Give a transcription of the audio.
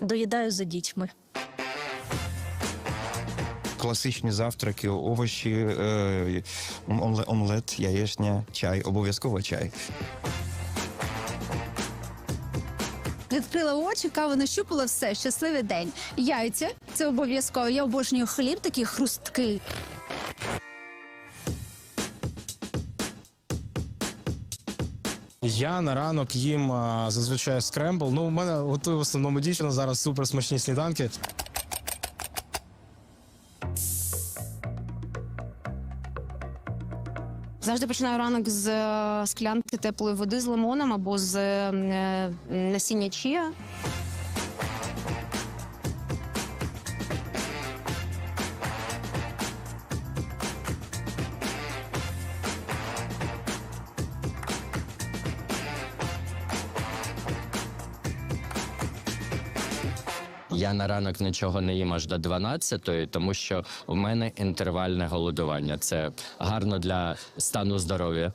Доїдаю за дітьми. Класичні завтраки, овочі, е, омлет, яєчня, чай, обов'язково чай. Відкрила очі, каву нащупала, все, щасливий день. Яйця це обов'язково. Я обожнюю хліб, такий хрусткий. Я на ранок їм а, зазвичай скрембл. Ну, у мене готує в основному дівчина зараз супер смачні сніданки. Завжди починаю ранок з е, склянки теплої води з лимоном або з е, насіння чія. Я на ранок нічого не їм аж до 12-ї, тому що в мене інтервальне голодування. Це гарно для стану здоров'я.